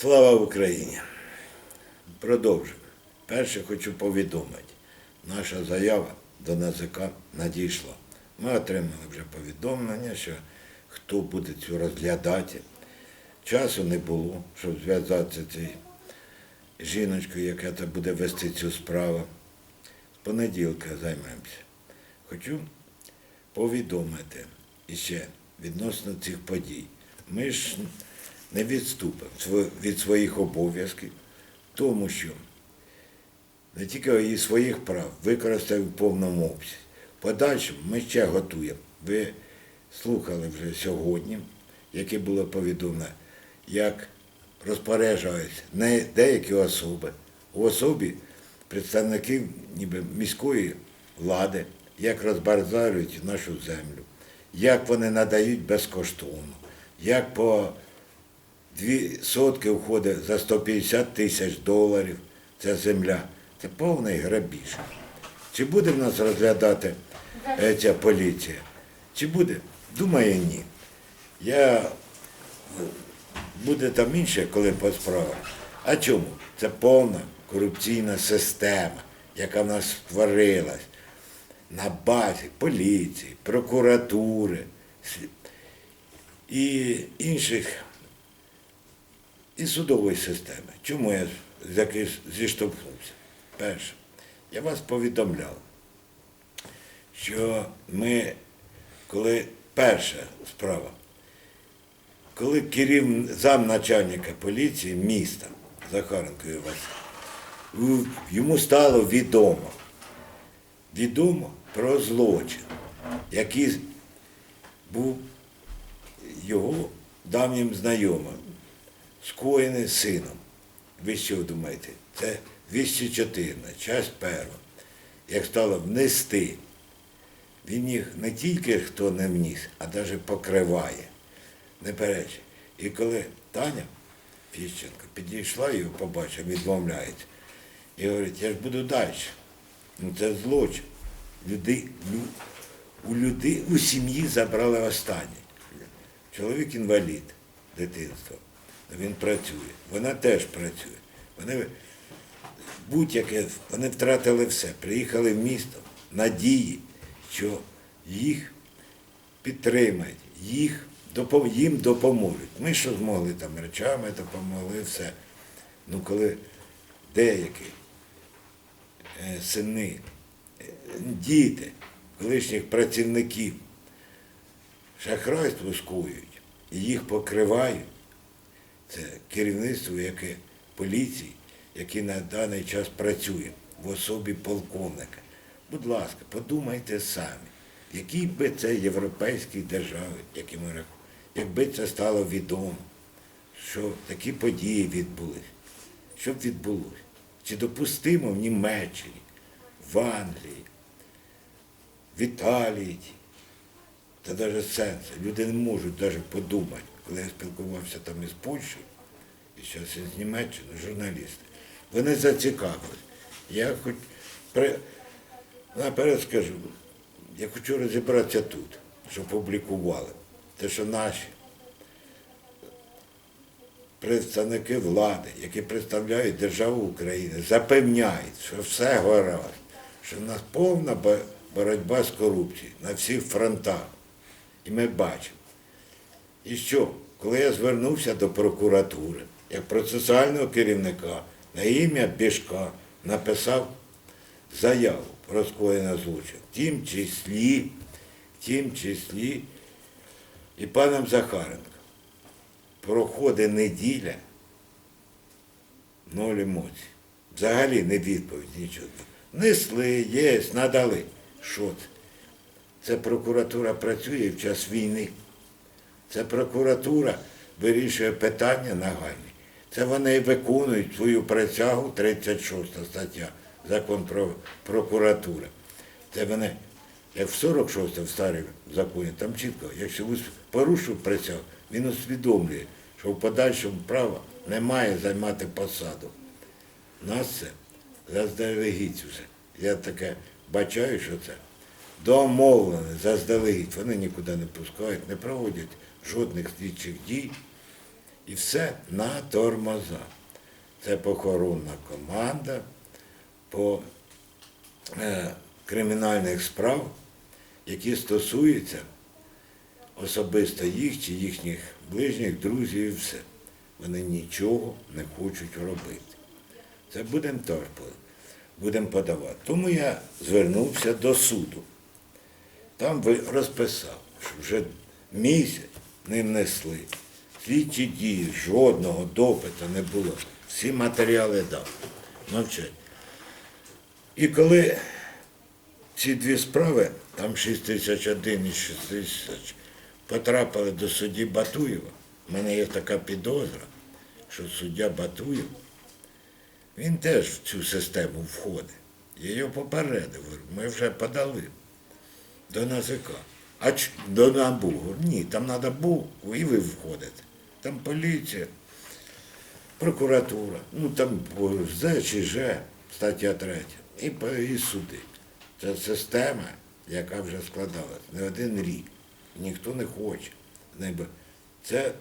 Слава Україні! Продовжуємо. Перше хочу повідомити. Наша заява до НАЗК надійшла. Ми отримали вже повідомлення, що хто буде цю розглядати. Часу не було, щоб зв'язатися з цією жіночкою, яка це буде вести цю справу. З понеділка займемося. Хочу повідомити іще відносно цих подій. Ми ж не відступимо від своїх обов'язків, тому що не тільки і своїх прав використаємо в повному обсязі. Подальшому ми ще готуємо. Ви слухали вже сьогодні, яке було повідомлено, як розпоряджаються не деякі особи, у особі представників ніби міської влади, як розбазарюють нашу землю, як вони надають безкоштовно, як по дві сотки входить за 150 тисяч доларів. Це земля. Це повний грабіж. Чи буде в нас розглядати е, ця поліція? Чи буде? Думаю, ні. Я буде там інше, коли по справах. А чому? Це повна корупційна система, яка в нас створилась на базі поліції, прокуратури і інших і судової системи. Чому я з яких зіштовхнувся? Перше, я вас повідомляв, що ми, коли перша справа, коли керів замначальника поліції міста Захаренко Івас, йому стало відомо, відомо про злочин, який був його давнім знайомим скоєне сином. Ви що думаєте? Це 214, часть перша. Як стало внести, він їх не тільки хто не вніс, а навіть покриває, не перечить. І коли Таня Фіщенко підійшла його побачила, відмовляється. І говорить, я ж буду далі. Ну це злочин. Люди, лю, у людей, у сім'ї забрали останнє. Чоловік інвалід дитинства. Він працює. Вона теж працює. Вони будь-яке, вони втратили все. Приїхали в місто надії, що їх підтримають, їх їм допоможуть. Ми що змогли там речами допомогли, все. Ну коли деякі е, сини, е, діти, колишніх працівників шахрайство скують і їх покривають, це керівництво, яке поліції, яке на даний час працює в особі полковника. Будь ласка, подумайте самі, в якій би це європейській державі, які ми якби це стало відомо, що такі події відбулись, що б відбулося? Чи допустимо в Німеччині, в Англії, в Італії, та навіть сенсу. Люди не можуть навіть подумати, коли я спілкувався там із Польщею, і зараз із Німеччини, журналісти. Вони зацікавились. Я хоч при... наперед скажу, я хочу розібратися тут, що публікували. Те, що наші представники влади, які представляють державу України, запевняють, що все гаразд, що в нас повна боротьба з корупцією на всіх фронтах. І ми бачимо. І що, коли я звернувся до прокуратури, як процесуального керівника на ім'я Бішка написав заяву про скоєне злочин, в тім числі, в тім числі і паном Захаренко. Проходить неділя, ноль емоцій. Взагалі не відповідь, нічого. Несли, є, надали. Що це? Це прокуратура працює в час війни. Це прокуратура вирішує питання нагальні. Це вони виконують свою присягу, 36 стаття, закон про прокуратуру. Це вони, як в 46 в старому законі, там чітко, якщо порушив присягу, він усвідомлює, що в подальшому права не має займати посаду. Нас це заздалегідь вже. Я таке бачаю, що це домовлене, заздалегідь. Вони нікуди не пускають, не проводять жодних слідчих дій. І все на тормоза. Це похоронна команда по е, кримінальних справ, які стосуються особисто їх чи їхніх ближніх, друзів і все. Вони нічого не хочуть робити. Це будемо теж будемо подавати. Тому я звернувся до суду. Там розписав, що вже місяць не внесли. Слідчі дії, жодного допиту не було. Всі матеріали дав. Мовчать. І коли ці дві справи, там 6 тисяч один і 6 тисяч, потрапили до судді Батуєва, в мене є така підозра, що суддя Батуєв, він теж в цю систему входить. Я його попередив, ми вже подали до НАЗК. А до НАБУ? Ні, там треба БУ, і ви входите. Там поліція, прокуратура, ну там З чи стаття 3, і, і суди. Це система, яка вже складалась не один рік. Ніхто не хоче. Це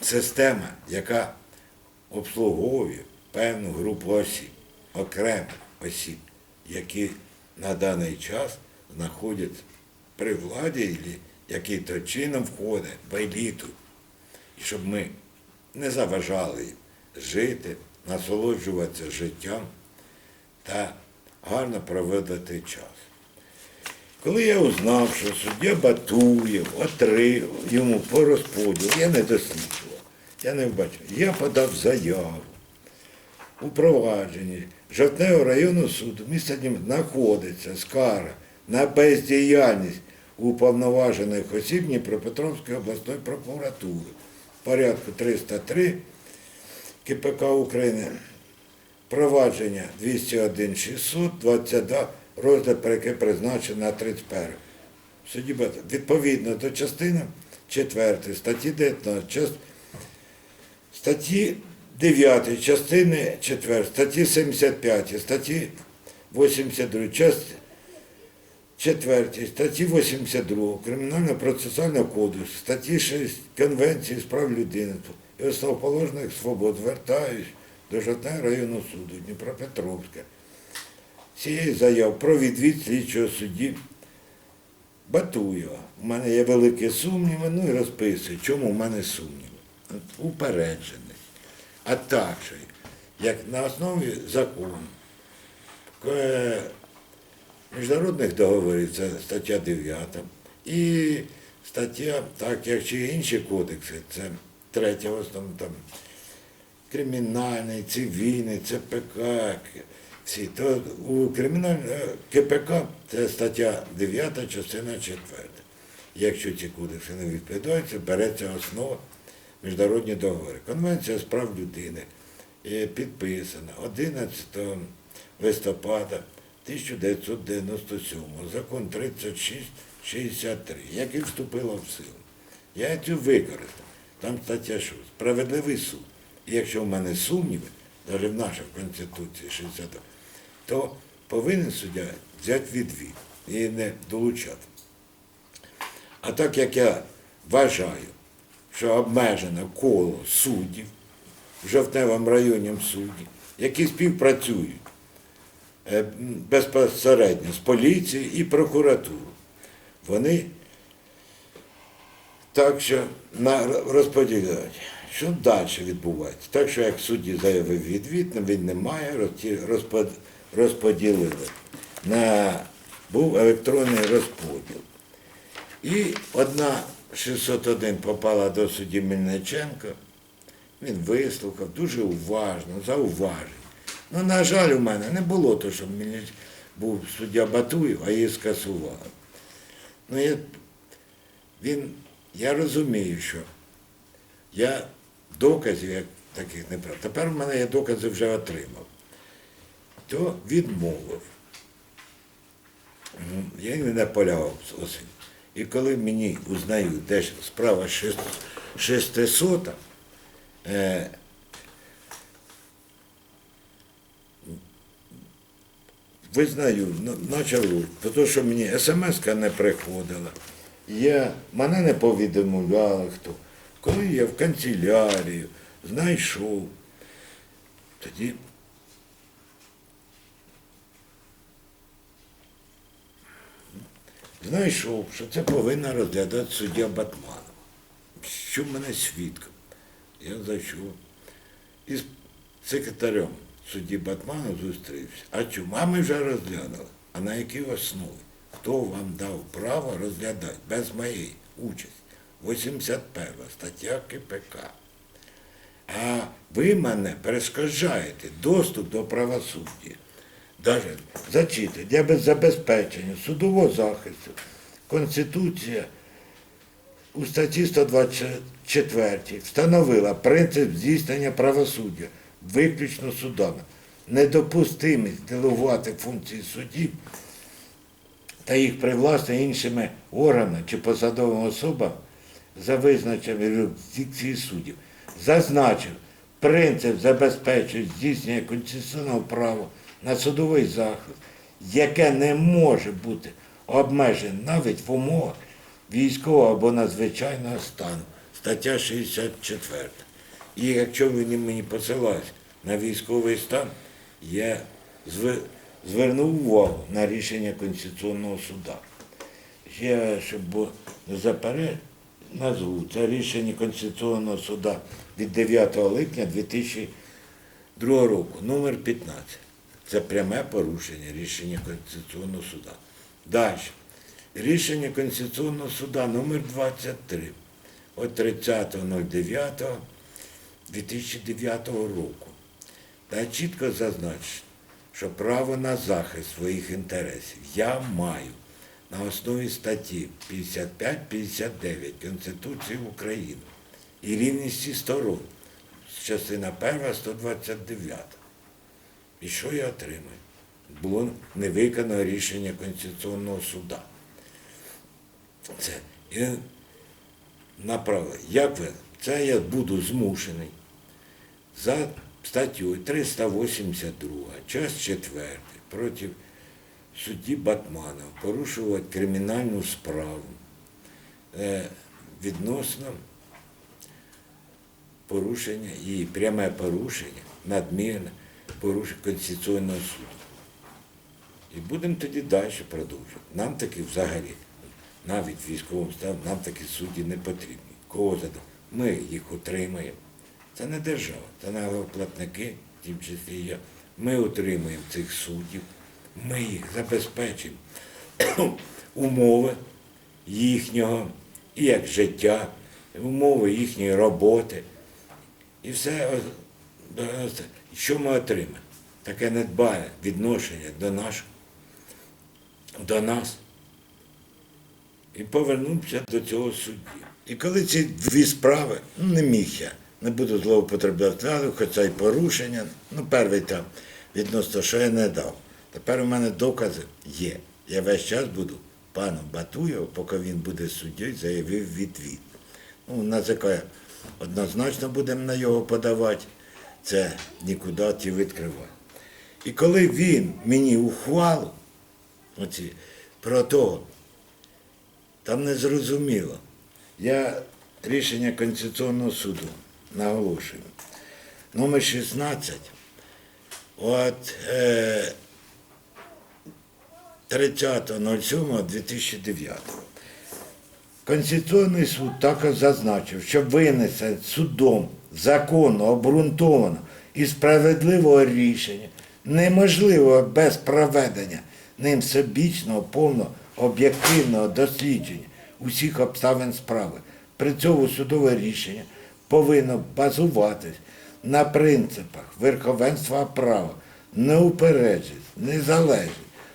система, яка обслуговує певну групу осіб, окремих осіб, які на даний час знаходяться при владі, і який-то чином входить в еліту. І щоб ми не заважали їм жити, насолоджуватися життям та гарно проводити час. Коли я узнав, що суддя Батуєв отримав йому по розподілу, я не досліджував, я не бачив. Я подав заяву у провадженні Жовтневого районного суду міста Дніпро знаходиться скара на бездіяльність уповноважених осіб Дніпропетровської обласної прокуратури. Порядку 303 КПК України. Провадження 201 600 22 розгляд, про яке призначено на 31. Судді відповідно до частини 4 статті 19, час- статті 9, частини 4, статті 75, статті 82, частини 4 статті 82 Кримінального процесуального кодексу, статті 6 Конвенції з прав людини і основоположних свобод звертаюсь до Жовтного районного суду Дніпропетровська. Цієї заяв про відвід слідчого судді Батуєва. У мене є великі сумніви, ну і розписую, чому в мене сумніви. Упередженість. А також, як на основі закону, е, міжнародних договорів, це стаття 9, і стаття, так як чи інші кодекси, це третя в основному там кримінальний, цивільний, ЦПК, всі. То у кримінальному КПК це стаття 9, частина 4. Якщо ці кодекси не відповідають, це береться основа міжнародні договори. Конвенція з прав людини е, підписана 11 листопада 1997, закон 3663, який вступила в силу. Я цю використав. Там стаття 6. Справедливий суд. І якщо в мене сумніви, навіть в нашій Конституції 60, то повинен суддя взяти відвід і не долучати. А так як я вважаю, що обмежено коло суддів в Жовтневому районі суді, які співпрацюють безпосередньо з поліцією і прокуратурою, вони так що розподіляють. Що далі відбувається? Так що як судді заявив відвід, він не має, розподілили. На, був електронний розподіл. І одна 601 попала до судді Мельниченка. Він вислухав дуже уважно, зауважив. Ну, на жаль, у мене не було того, що мені був суддя Батуєв, а її скасували. Ну, я, він, я розумію, що я доказів як таких не брав. Тепер в мене я докази вже отримав. То відмовив. Ну, Я не наполягав з осені. І коли мені узнають, де справа шест- 600, визнаю, на- почав тому що мені смс не приходила. Я, мене не повідомляли хто. Коли я в канцелярію знайшов, тоді знайшов, що це повинна розглядати суддя Батманов. Що мене свідком? Я зайшов із секретарем судді Батманов зустрівся. А чому? А ми вже розглянули. А на якій основі? Хто вам дав право розглядати без моєї участі? 81 стаття КПК. А ви мене перешкоджаєте доступ до правосуддя. Даже зачити для забезпечення судового захисту. Конституція у статті 124 встановила принцип здійснення правосуддя виключно судами. Недопустимість делегувати функції суддів та їх привласнення іншими органами чи посадовими особами за визначенням юрисдикції суддів. Зазначив, принцип забезпечує здійснення конституційного права на судовий захист, яке не може бути обмежене навіть в умовах військового або надзвичайного стану. Стаття 64. І якщо ви мені посилаєте на військовий стан, я звернув увагу на рішення Конституційного суду. Я, щоб заперечити, назву це рішення Конституційного суду від 9 липня 2002 року, номер 15. Це пряме порушення рішення Конституційного суду. Далі. Рішення Конституційного суду номер 23 від 30.09.2009 року. Та чітко зазначено, що право на захист своїх інтересів я маю на основі статті 55-59 Конституції України і рівності сторон, частина 1 129. І що я отримаю? Було не виконано рішення Конституційного суду. Це і направили. Як ви? Це я буду змушений за статтю 382, час 4 проти судді Батманова порушувати кримінальну справу е, відносно порушення і пряме порушення, надмірне порушення Конституційного суду. І будемо тоді далі продовжувати. Нам таки взагалі, навіть військовим станом, нам такі судді не потрібні. Кого задав? Ми їх отримаємо. Це не держава, це налогоплатники, тім числі я. Ми отримуємо цих суддів, ми їх забезпечимо умови їхнього, як життя, умови їхньої роботи. І все, о, о, це. що ми отримаємо? Таке недбає відношення до нашого, до нас. І повернувся до цього судді. І коли ці дві справи, ну не міг я, не буду злоупотребляти, але хоча й порушення, ну перший там відносно, що я не дав. Тепер у мене докази є. Я весь час буду пану Батуєву, поки він буде суддєю, заявив відвід. Ну, НАЗК однозначно будемо на його подавати, це нікуди ті відкривати. І коли він мені ухвалу, оці, про того, там не зрозуміло. Я рішення Конституційного суду наголошую. Номер 16 от е, 30.07.2009. Конституційний суд також зазначив, що винесе судом законно, обґрунтовано і справедливого рішення неможливо без проведення ним всебічного, повного, об'єктивного дослідження усіх обставин справи. При цьому судове рішення повинно базуватись на принципах верховенства права, неупередженість, незалежність,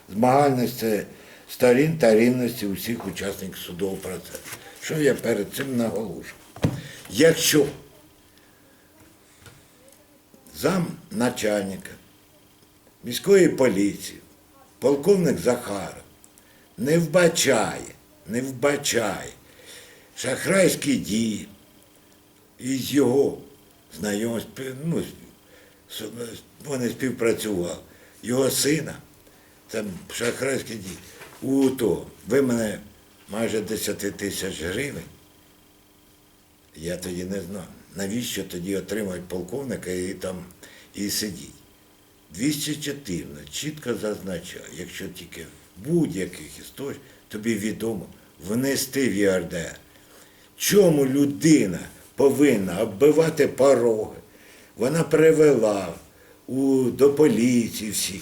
змагальності сторін та рівності усіх учасників судового процесу. Що я перед цим наголошую? Якщо зам начальника міської поліції, полковник Захаров, не вбачає, не вбачає шахрайські дії із його знайомств, ну, вони співпрацювали, його сина, там шахрайські дії. У то ви мене майже 10 тисяч гривень Я тоді не знав. Навіщо тоді отримати полковника і там і сидіть? 214 чітко зазначає, якщо тільки в будь-яких історіях тобі відомо внести в ЄРДР. Чому людина повинна оббивати пороги? Вона привела у, до поліції всіх,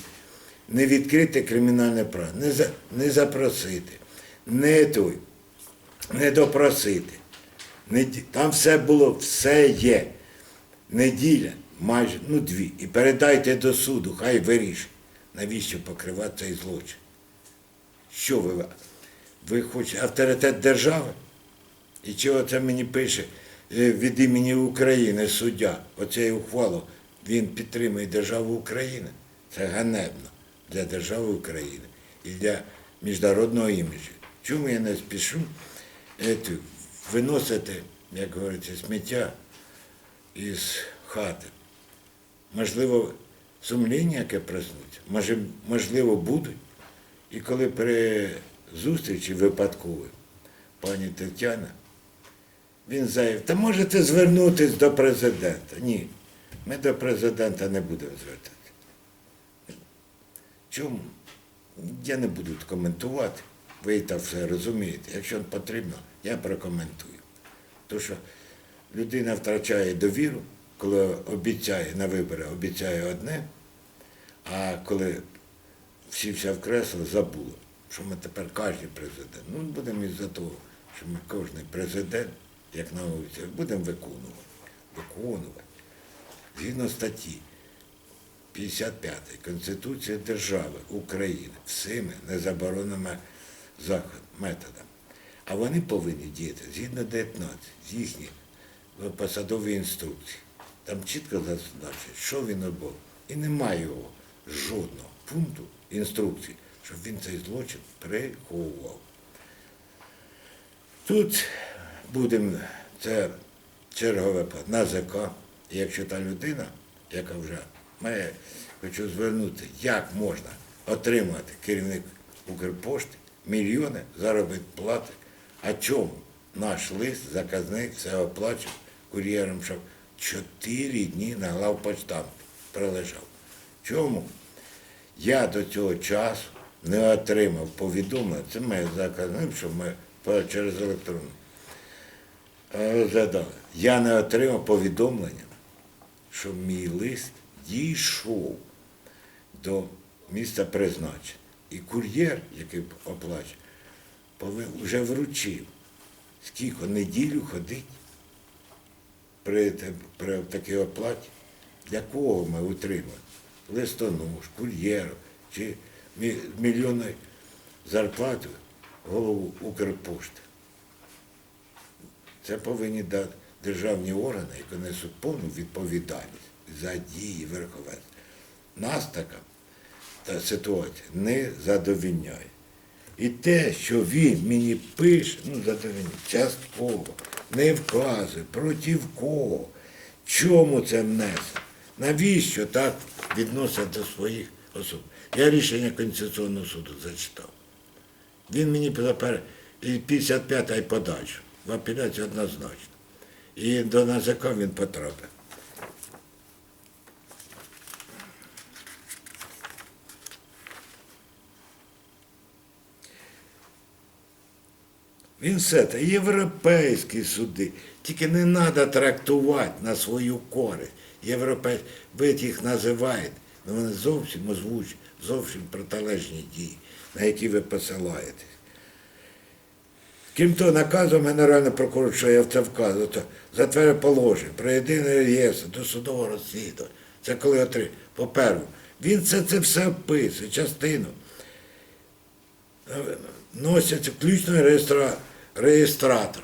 не відкрити кримінальне право, не, за, не запросити, не той, не допросити. Не, там все було, все є. Неділя, майже, ну дві. І передайте до суду, хай вирішить. Навіщо покривати цей злочин? Що ви? Ви хочете авторитет держави? І чого це мені пише від імені України суддя? Оцею ухвалу він підтримує державу України. Це ганебно для держави України і для міжнародного іміджу. Чому я не спішу е, виносити, як говориться, сміття із хати? Можливо, сумління, яке проснуться, можливо, будуть. І коли при зустрічі випадковій пані Тетяна, він заявив, та можете звернутися до президента. Ні, ми до президента не будемо звертатися. Чому? Я не буду коментувати, ви і так все розумієте. Якщо потрібно, я прокоментую. Тому що людина втрачає довіру, коли обіцяє на вибори, обіцяє одне, а коли сівся в кресло, забуло, що ми тепер кожен президент. Ну, будемо із-за того, що ми кожен президент, як на вулиці, будемо виконувати. Виконувати. Згідно статті 55 Конституції держави України всіми незабороненими методами. А вони повинні діяти згідно 19 з їхніх посадової інструкції. Там чітко зазначено, що він робив. І немає його жодного пункту інструкції, щоб він цей злочин приховував. Тут будемо, це чергове НАЗК, і якщо та людина, яка вже має, хочу звернути, як можна отримати керівник Укрпошти мільйони заробітної плати, а чому наш лист, заказник, все оплачив кур'єром, щоб чотири дні на главпочтамті пролежав. Чому? Я до цього часу не отримав повідомлення, це моє заказник, що ми через електронну е, задали. Я не отримав повідомлення, що мій лист дійшов до міста призначення. І кур'єр, який оплачує, вже вручив. Скільки неділю ходить при, при такій оплаті? Для кого ми утримуємо? Листонож, кур'єру чи мі- мільйонної зарплати голову Укрпошти. Це повинні дати державні органи, які несуть повну відповідальність за дії верховенства. Нас така та ситуація не задовільняє. І те, що він мені пише, ну задовільняє, частково, не вказує, проти кого, чому це внесено, навіщо так відносять до своїх особ. Я рішення Конституційного суду зачитав. Він мені і 55 й подальше. В апеляцію однозначно. І до НАЗК він потрапив. Він все це європейські суди. Тільки не треба трактувати на свою користь. Європейські, ви їх називаєте, але вони зовсім озвучують, зовсім протилежні дії, на які ви посилаєтесь. Крім того, наказом Генерального прокурора, що я в це вказую, то затверджує положення про єдиний реєстр до судового розслідування. Це коли отримав. По-перше, він це, це все описує, частину. Носять включно реєстра... реєстратор.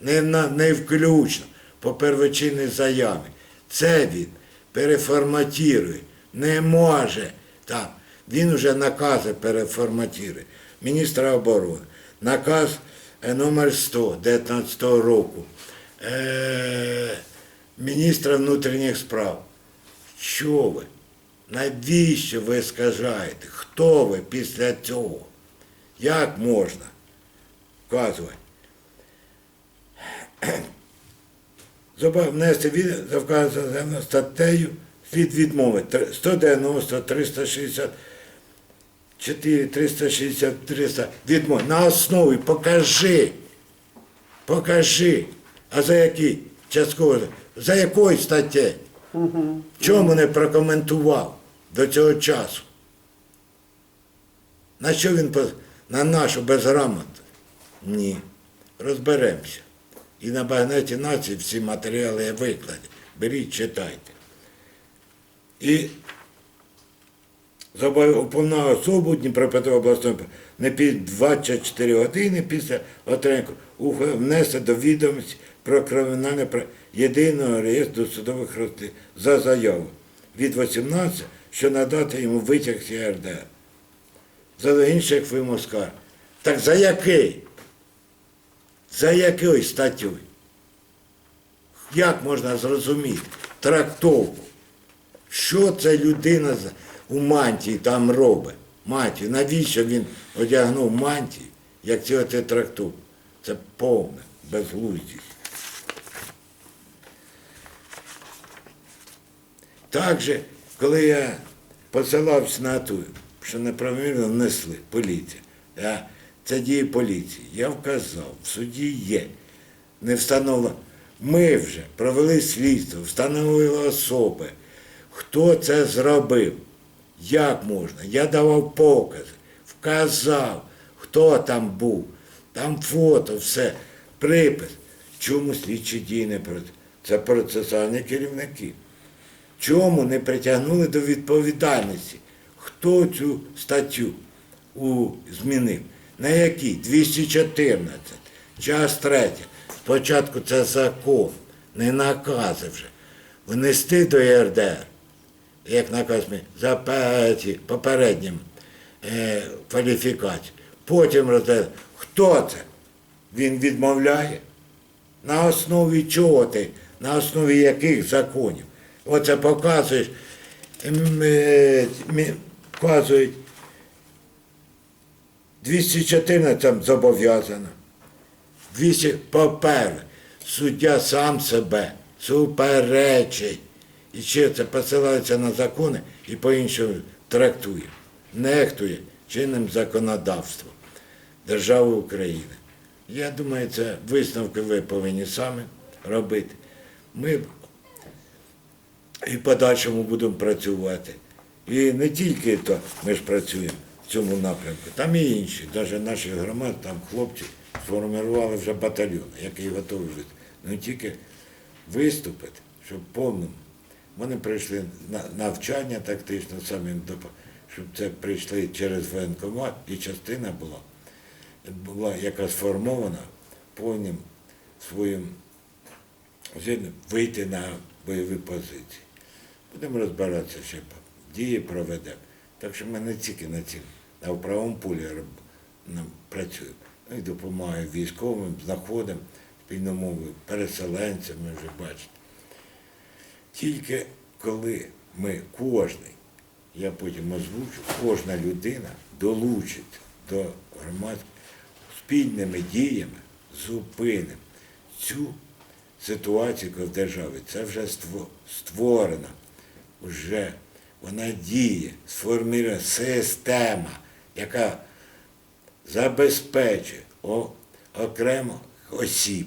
Не, на, не включно по первичинній заяві. Це він переформатує. Не може там. Він вже накази переформатує. Міністра оборони. Наказ номер 100 19 року. Е, міністра внутрішніх справ. Що ви? Навіщо ви скажаєте? Хто ви після цього? Як можна вказувати? Внести від за вказаною статтею слід відмовити. 190, 360, 4, 360, 300 відмови. На основі покажи. Покажи. А за які частково? За якою статтею? Чому не прокоментував до цього часу? На що він на нашу безграмоту? Ні. Розберемося. І на багнеті нації всі матеріали є викладені. Беріть, читайте. І уповна особу Дніпропетровської обласної не під 24 години після отримання внесе до відомості про кримінальне про єдиного реєстру судових розслідувань за заяву від 18, що надати йому витяг з ЄРДР. За інших вимог скарг. Так за який? За якою статтю? Як можна зрозуміти трактовку? Що це людина з- у мантії там робить? Мантію. Навіщо він одягнув мантію, як цього ти трактув? Це повне безглуздість. Також, коли я посилався на ту, що неправомірно внесли поліція, я, це дії поліції, я вказав, в суді є, не встановлено. Ми вже провели слідство, встановили особи. Хто це зробив? Як можна? Я давав покази, вказав, хто там був, там фото, все, припис. Чому слідчі дії не проти? Це процесуальні керівники. Чому не притягнули до відповідальності? Хто цю статтю у, змінив? На якій? 214. Час третя. Спочатку це закон, не накази вже. Внести до ЄРДР, як наказ ми, за попереднім е, кваліфікацією. Потім розглядати, хто це? Він відмовляє. На основі чого ти? На основі яких законів? Оце показуєш, е, мі- вказують 214 там зобов'язано. 200 попере. Суддя сам себе суперечить. І ще це посилається на закони і по-іншому трактує, нехтує чинним законодавством держави України. Я думаю, це висновки ви повинні самі робити. Ми і в подальшому будемо працювати. І не тільки то ми ж працюємо в цьому напрямку, там і інші, навіть наші громади, там хлопці сформували вже батальйон, який готовий виступити. Не тільки виступити, щоб повним. Вони прийшли на навчання тактично самі щоб це прийшли через воєнкомат, і частина була, була яка сформована повним своїм вийти на бойові позиції. Будемо розбиратися ще, дії проведемо. Так що ми не тільки на цим, а в правому полі працюємо. Ну і допомагаємо військовим, знаходимо спільну мову, переселенцям, ми вже бачите. Тільки коли ми кожний, я потім озвучу, кожна людина долучить до громадського спільними діями зупинимо цю ситуацію в державі. Це вже ство- створена, вже вона діє, сформує система, яка забезпечує окремо осіб,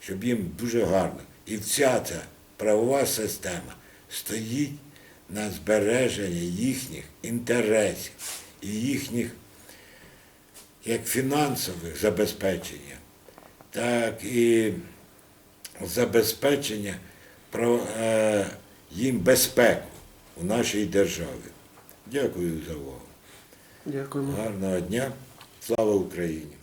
щоб їм дуже гарно. І вся ця правова система стоїть на збереження їхніх інтересів і їхніх як фінансових забезпечення, так і забезпечення е, їм безпеку у нашій державі. Дякую за увагу. Дякуємо. Гарного дня. Слава Україні!